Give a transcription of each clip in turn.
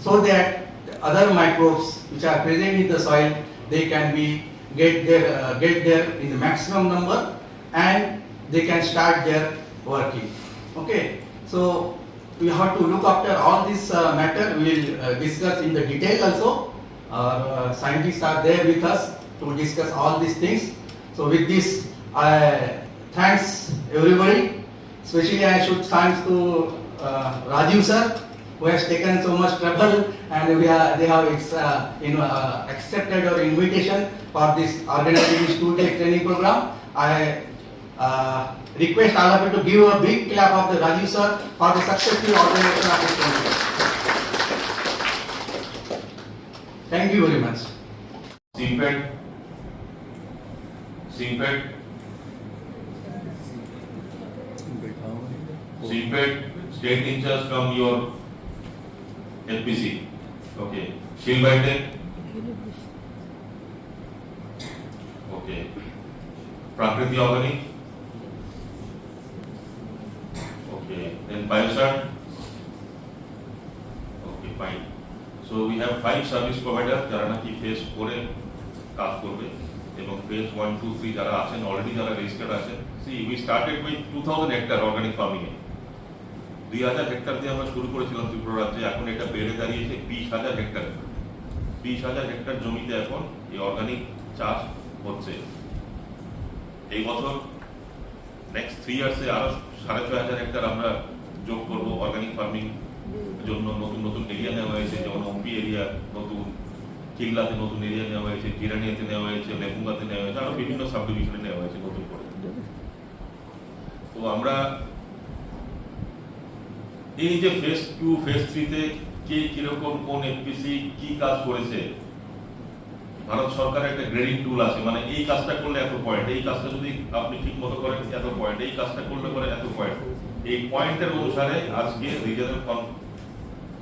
so that the other microbes which are present in the soil they can be get their uh, get there in the maximum number and they can start their working. Okay so we have to look after all this uh, matter. We will uh, discuss in the detail also. Uh, scientists are there with us to discuss all these things. So with this i thanks everybody. Especially i should thanks to uh, rajiv sir who has taken so much trouble and we are, they have uh, you know, uh, accepted our invitation for this organizing this two-day training program. I uh, request all of you to give a big clap of the Rajiv sir for the successful organization of this training. Thank you very much. CPET, CPET, CPET, state in charge from your LPC. Okay. Shield binding. Okay. Prakriti organic. Okay. Then biosart. Okay, fine. So we have five service provider যারা নাকি phase ফোরে কাজ করবে এবং phase one two three যারা আছেন already যারা registered আছেন see we started with two thousand hectare organic farming এ দুই হাজার হেক্টর দিয়ে আমরা শুরু করেছিলাম ত্রিপুরা রাজ্যে এখন এটা বেড়ে দাঁড়িয়েছে বিশ হাজার হেক্টর। বিশ হাজার হেক্টর জমিতে এখন এই অর্গানিক চাষ হচ্ছে। এই বছর নেক্সট থ্রি ইয়ার্সে আরও সাড়ে ছয় হাজার হেক্টর আমরা যোগ করব অর্গানিক ফার্মিং জন্য। নতুন নতুন এরিয়া নেওয়া হয়েছে যেমন হম্পি এরিয়া নতুন কিল্লাতে নতুন এরিয়া নেওয়া হয়েছে জিরানিয়াতে নেওয়া হয়েছে লেপুঙ্গাতে নেওয়া হয়েছে আরও বিভিন্ন সাব ডিভিশনে নেওয়া হয়েছে নতুন করে। তো আমরা এই যে ফেজ টু ফেজ থ্রিতে কে কীরকম কোন এফপিসি কি কাজ করেছে? ভারত সরকারের একটা গ্রেডিং টুল আছে মানে এই কাজটা করলে এত পয়েন্ট এই কাজটা যদি আপনি ঠিক মতো করেন, এত পয়েন্ট এই কাজটা করলে পরে এত পয়েন্ট এই পয়েন্টের অনুসারে আজকে রিজনাল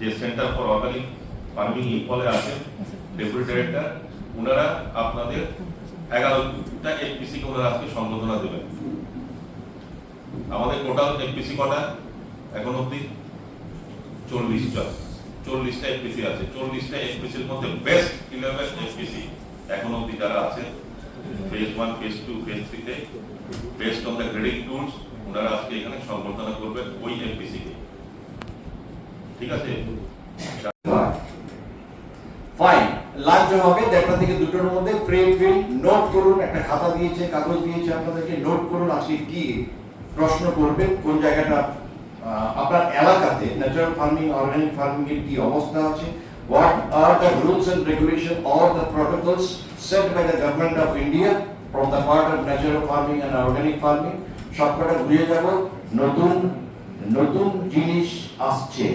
যে সেন্টার ফর অর্গানিক ফার্মিং ইম্ফলে আছেন ডেপুটি ডাইরেক্টর ওনারা আপনাদের এগারোটা এফপিসি কে ওনারা আজকে সম্বোধনা দেবেন। আমাদের টোটাল এফপিসি কটা এখন অব্দি চল্লিশটা চল্লিশটা এফপিসি আছে। চল্লিশটা এফপিসির মধ্যে বেস্ট ইলেভেন এফপিসি এখন অব্দি যারা আছে phase one phase two phase থ্রিতে based on the grading tools ওনারা আজকে এখানে সম্বর্ধনা করবেন ওই এফপিসি কে। ঠিক আছে? ফাইন লাঞ্চ হবে দেড়টা থেকে দুটোর মধ্যে ফ্রেম ফিল নোট করুন, একটা খাতা দিয়েছে, কাগজ দিয়েছে, আপনাদেরকে নোট করুন, আজকে কি প্রশ্ন করবেন কোন জায়গাটা আপনার এলাকাতে ন্যাচারাল ফার্মিং অর্গানিক ফার্মিং এর কি অবস্থা আছে? What are the rules and regulation or the protocols set by the government of India from the part of natural farming and organic farming সবকটা ঘুরিয়ে যাব নতুন নতুন জিনিস আসছে।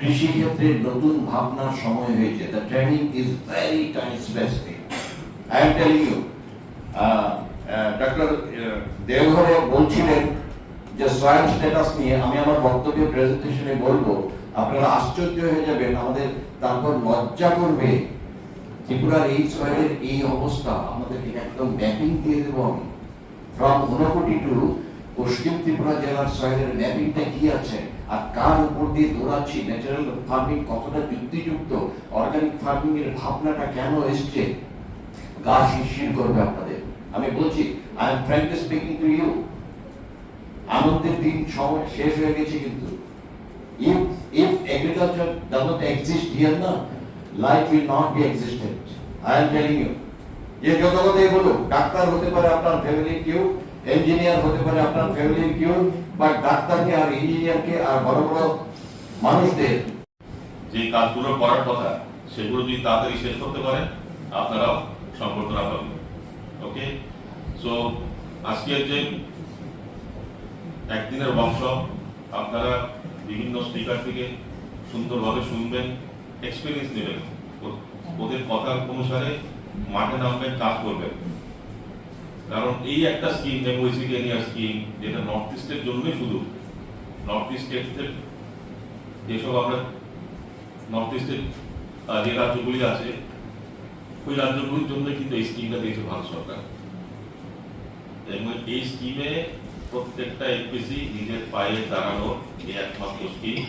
কৃষি ক্ষেত্রে নতুন ভাবনার সময় হয়েছে। The training is very time specific I am telling you doctor দেওঘরে বলছিলেন স্ট্যাটাস নিয়ে আমি আমার বক্তব্য প্রেজেন্টেশনে বলব। আপনারা আশ্চর্য হয়ে যাবেন, আমাদের তারপর লজ্জা করবে ত্রিপুরার এই এই অবস্থা। আমাদেরকে একদম ম্যাপিং দিয়ে দেবো আমি। ফ্রম ঊনকোটি টু পশ্চিম ত্রিপুরা জেলার ম্যাপিংটা কি আছে আর কার উপর দিয়ে দৌড়াচ্ছি? ন্যাচারাল ফার্মিং কতটা যুক্তিযুক্ত? অর্গানিক ফার্মিং এর ভাবনাটা কেন এসছে? গা শিরশির করবে আপনাদের। আমি বলছি I am frankly speaking to you আনন্দের দিন সময় শেষ হয়ে গেছে কিন্তু। If if agriculture does not exist না life will not be existent. I am telling you. যত কথাই বলুক, ডাক্তার হতে পারে আপনার ফ্যামিলির কেউ ইঞ্জিনিয়ার হতে পারে আপনার ফ্যামিলির কেউ বা ডাক্তারকে আর ইঞ্জিনিয়ারকে আর বড় বড় মানুষদের যে কাজগুলো করার কথা, সেগুলো যদি তাড়াতাড়ি শেষ করতে পারেন, আপনারাও সম্বর্ধনা পাবেন। ওকে সো আজকের যে একদিনের ওয়ার্কশপ আপনারা বিভিন্ন স্পিকার থেকে সুন্দরভাবে শুনবেন এক্সপিরিয়েন্স নেবেন। ওদের কথা অনুসারে মাঠে নামবেন, কাজ করবেন। কারণ এই একটা স্কিম এনিয়ার স্কিম যেটা নর্থ ইস্টের জন্যই শুধু। নর্থ ইস্ট স্টেটের যেসব আমরা নর্থ ইস্টের যে রাজ্যগুলি আছে, ওই রাজ্যগুলির জন্য কিন্তু এই স্কিমটা দিয়েছে ভারত সরকার। এই স্কিমে প্রত্যেকটা এফপিসি নিজের পায়ে দাঁড়ানোর এই একমাত্র স্কিম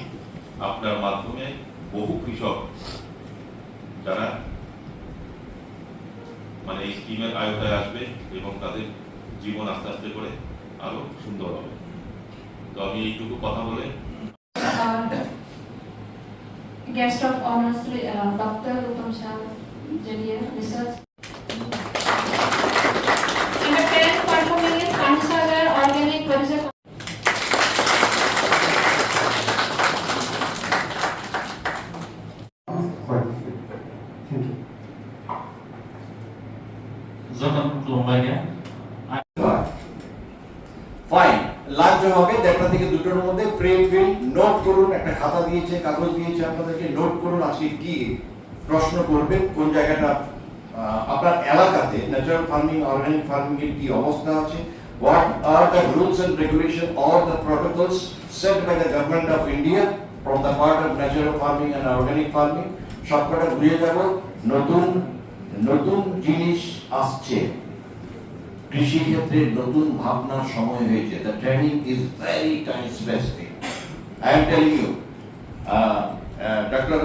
আপনার মাধ্যমে বহু কৃষক যারা মানে এই স্কিমের আয়তায় আসবে এবং তাদের জীবন আস্তে আস্তে করে আরও সুন্দর হবে তো আমি এইটুকু কথা বলে Our guest of honor, Sri, uh, Dr. Uttam fine lunch হবে, দেড়টা থেকে দুটোর মধ্যে ফ্রেম ফিল নোট করুন, একটা খাতা দিয়েছে, কাগজ দিয়েছে আপনাদেরকে নোট করুন, আজকে কি প্রশ্ন করবেন, কোন জায়গাটা আপনার এলাকাতে ন্যাচারাল ফার্মিং অর্গানিক ফার্মিং এর কি অবস্থা আছে what are the rules and regulation or the protocols set by the government of India from the part of natural farming and organic farming সবকটা ঘুরিয়ে যাব নতুন নতুন জিনিস আসছে। কৃষি ক্ষেত্রে নতুন ভাবনার সময় হয়েছে। The training is very time specific I am you doctor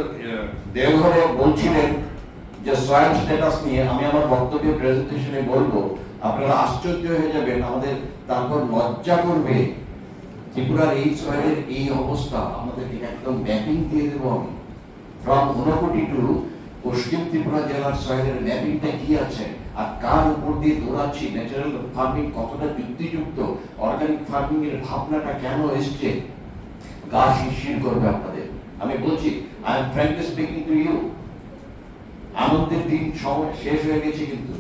দেওঘরে বলছিলেন যে সয়েল স্ট্যাটাস নিয়ে আমি আমার বক্তব্য প্রেজেন্টেশনে বলব। আপনারা আশ্চর্য হয়ে যাবেন, আমাদের তারপর লজ্জা করবে। ত্রিপুরার এই সয়েলের এই অবস্থা, আমাদেরকে একদম ম্যাপিং দিয়ে দেবো আমি। ফ্রম ঊনকোটি টু সয়েলের ম্যাপিংটা কি আছে? আর কার উপর দিয়ে দৌড়াচ্ছি? ন্যাচারাল ফার্মিং কতটা যুক্তিযুক্ত? অর্গানিক ফার্মিং এর ভাবনাটা কেন এসছে? গা করবে আপনাদের। আমি বলছি I am frankly speaking to you আনন্দের দিন সময় শেষ হয়ে গেছে কিন্তু।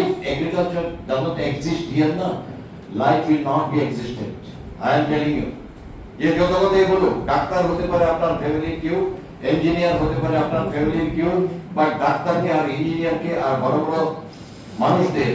If agriculture does not exist here না life will not be existent. I am telling you যে যত কথাই বলুক, ডাক্তার হতে পারে আপনার ফ্যামিলির কেউ ইঞ্জিনিয়ার হতে পারে আপনার ফ্যামিলির কেউ বাট ডাক্তারকে আর ইঞ্জিনিয়ারকে আর বড় বড় মানুষদের